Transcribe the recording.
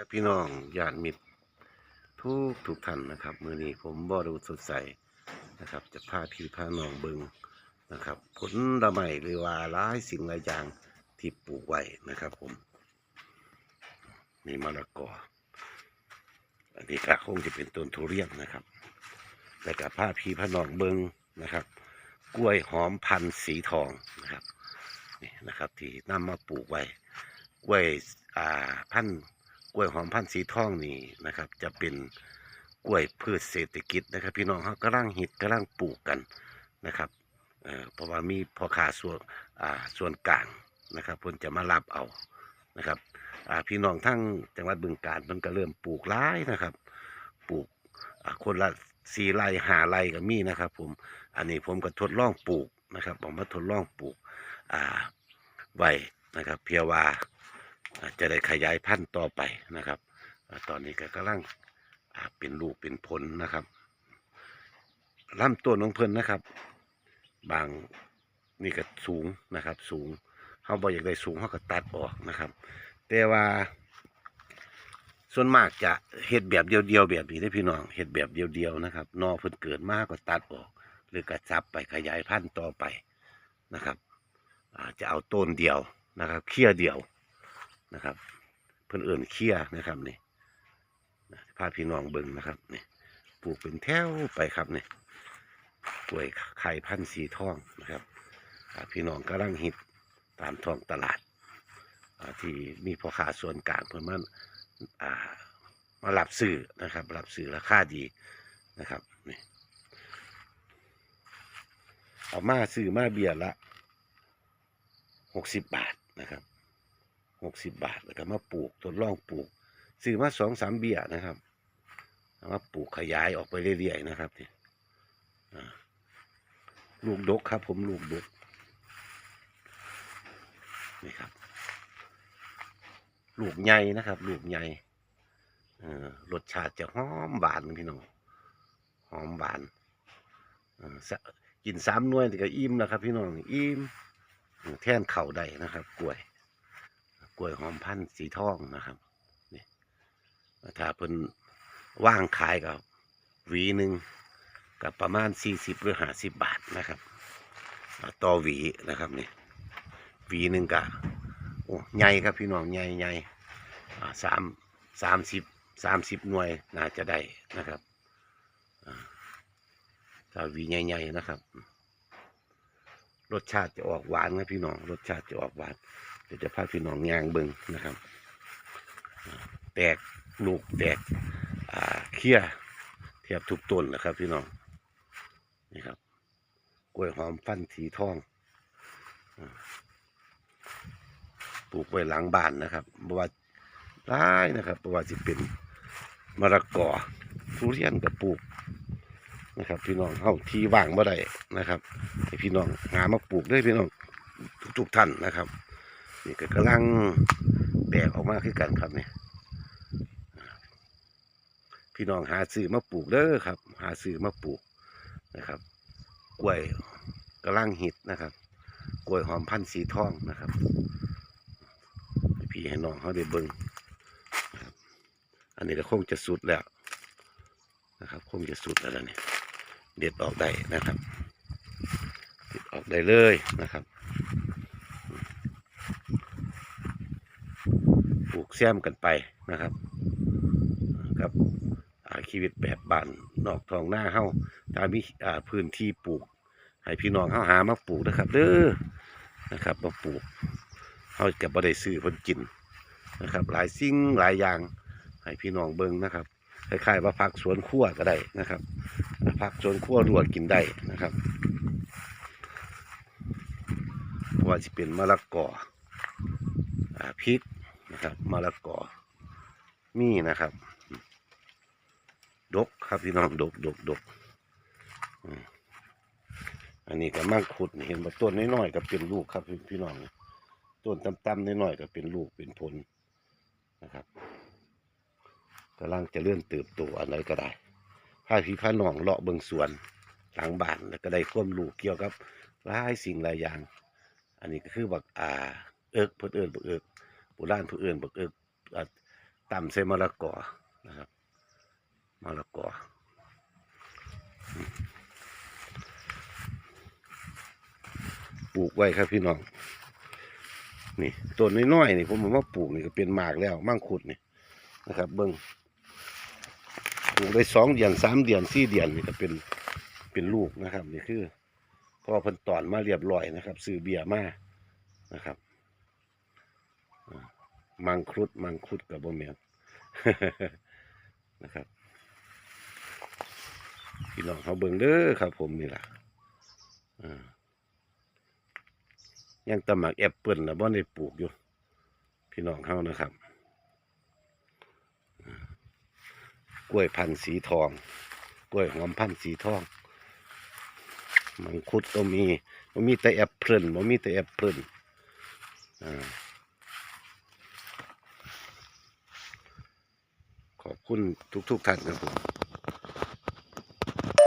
ครับพี่น้องญาติมิตร ทุกทุกท่านนะครับ มือนี้ผมบอดูสดใสนะครับ จะพาพี่พาน้องเบิงนะครับ ผลละไมหรือว่าหลายสิ่งหลายอย่างที่ปลูกไว้นะครับ ผม มีมะละกออันนี้ก็คงจะเป็นต้นทุเรียนนะครับแล้วก็พาพี่พาน้องเบิงนะครับ กล้วยหอมพันธุ์สีทองนะครับนี่นะครับ ที่นำมาปลูกไว้กล้วยอ่าพันธุ์ ล้วยหอมพันธุ์สีทองนี่นะครับ จะเป็นกล้วยพืชเศรษฐกิจนะครับ พี่น้องเขากำลังฮิตกำลังปลูกกันนะครับเเพราะว่ามีพ่อค้าส่วนอ่าส่วนกลางนะครับเพิ่นจะมารับเอานะครับอ่าพี่น้องทั้งจังหวัดบึงกาฬเพิ่นก็เริ่มปลูกหลายนะครับ ปลูกคนละสี่ไร่ห้าไร่ก็มีนะครับ ผมอันนี้ผมก็ทดลองปลูกนะครับผมมาทดลองปลูกอ่าไว้นะครับ เพียว่า อาจะได้ขยายพันธุ์ต่อไปนะครับอตอนนี้ก็กำลังเป็นลูกเป็นผลนะครับลำต้นของเพิ่นนะครับ บางนี่ก็สูงนะครับ สูงเขาบอกอยากได้สูงเขาก็ตัดออกนะครับ แต่ว่า ส่วนมากจะเห็ดแบบเดียวๆแบบนี้ได้พี่น้องเห็ดแบบเดียวๆนะครับนอเพิ่นเกิดมากก็ตัดออก หรือกระจับไปขยายพันธุ์ต่อไปนะครับอาจะเอาต้นเดียวนะครับ เคี่ยเดียว นะครับ เพื่อนเอื่นเคียนะครับนี่พาพี่น้องเบิ่งนะครับนี่ปลูกเป็นแถวไปครับนี่กล้วยไข่พันธุ์สีทองนะครับพี่น้องกำลังฮิตตามท้องตลาดที่มีพ่อค้าส่วนกลางเพื่อนมันอ่ามารับซื้อนะครับรับซื้อราคาดีนะครับนี่เอามาซื้อมาเบียร์ละหกสิบบาทนะครับ หกสิบบาทแล้วก็มาปลูกทดลองปลูกซื้อมาสองสามเบี้ยนะครับเอามาปลูกขยายออกไปเรื่อยๆนะครับนี่ลูกดกครับ ผมลูกดกนี่ครับ ลูกใหญ่นะครับ ลูกใหญ่เอ่อรสชาติจะหอมหวานพี่น้องหอมหวานเอ่อสะกินสามน่วยนี่ก็อิ่มนะครับ พี่น้องอิ่มแท่นเข่าได้นะครับ กล้วย กล้วยหอมพันธุ์สีทองนะครับนี่ถ้าเพิ่นว่างขายกับหวีหนึ่งกับประมาณสี่สิบหรือห้าสิบบาทนะครับต่อหวีนะครับนี่หวีหนึ่งกะโอ้ใหญ่ครับพี่น้องใหญ่ใหญ่สามสามสิบสามสิบหน่วยน่าจะได้นะครับอ่าถ้าหวีใหญ่ๆนะครับ รสชาติจะออกหวานนะพี่น้องรสชาติจะออกหวาน เดี๋ยวจะพาพี่น้องยางเบิงนะครับ แตกลูกแตกเคี้ยเทียบทุกต้นนะครับ พี่น้องนี่ครับกล้วยหอมฟันสีทองปลูกไว้หลังบ้านนะครับบว่าร้ายนะครับบว่าจะเป็นมะละกอทุเรียนกับปลูกนะครับ พี่น้องเข้าที่ว่างบ่ได้นะครับให้พี่น้องหามาปลูกด้วยพี่น้องทุกๆท่านนะครับ นี่ก็กำลังแตกออกมาคือกันครับเนี่ยพี่น้องหาซื้อมาปลูกเด้อครับ หาซื้อมาปลูกนะครับ กล้วยกำลังฮิตนะครับ กล้วยหอมพันธุ์สีทองนะครับพี่ให้น้องเขาได้เบิ่งอันนี้ก็คงจะสุดแล้วนะครับ คงจะสุดแล้วเนี่ยเด็ดออกได้นะครับเด็ดออกได้เลยนะครับ ปลูก แซมกันไปนะครับกับอาชีวิตแบบบ้านนอกทองหน้าเฮาถ้ามีพื้นที่ปลูก ให้พี่น้องเฮาหามาปลูกนะครับเด้อนะครับมาปลูกเฮาจะบ่ได้ซื้อเพิ่นกินนะครับ หลายสิ่งหลายอย่างให้พี่น้องเบิ่งนะครับคล้ายๆว่าผักสวนครัวก็ได้นะครับผักสวนครัวรวดกินได้นะครับว่าสิเป็นมะละกออพริก นะครับมะละกอมีนะครับ ดกครับพี่น้องดกดกดกอันนี้ก็มังคุดเห็นว่าต้นน้อยๆก็เป็นลูกครับพี่พี่น้องต้นต่ำๆน้อยๆก็เป็นลูกเป็นผลนะครับกำลังจะเลื่อนเติบโตอันไหนก็ได้พาพี่พาน้องเลาะเบิงสวนหลังบ้านแล้วก็ได้ความรู้เกี่ยวกับหลายสิ่งหลายอย่าง อันนี้ก็คือบักอาเอิกเพื่นเอิญบักเอิก โบราณผู้อื่นบอกเออต่ำใส่มะละกอนะครับมะละกออืมปลูกไว้ครับพี่น้อง นี่ต้นน้อยๆนี่ผมบอกว่าปลูกนี่ก็เป็นหมากแล้วมั่งคุดนี่นะครับ เบิ้งปลูกได้สองเดือนสามเดือนสี่เดือนนี่ก็เป็นเป็นลูกนะครับ นี่คือพอพิ่นตอนมาเรียบร้อยนะครับ ซื้อเบียร์มานะครับ มังคุดมังคุดกับบ่แม่นนะครับ พี่น้องเขาเบิ่งเด้อครับ ผมนี่ล่ะอ่ายังตะหมักแอปเปิลนะบ่ได้ปลูกอยู่ พี่น้องเฮานะครับกล้วยพันธุ์สีทอง กล้วยหอมพันธุ์สีทอง มังคุดก็มีบ่มีแต่แอปเปิลบ่มีแต่แอปเปิลอ่า ขอบคุณทุกๆท่านครับผม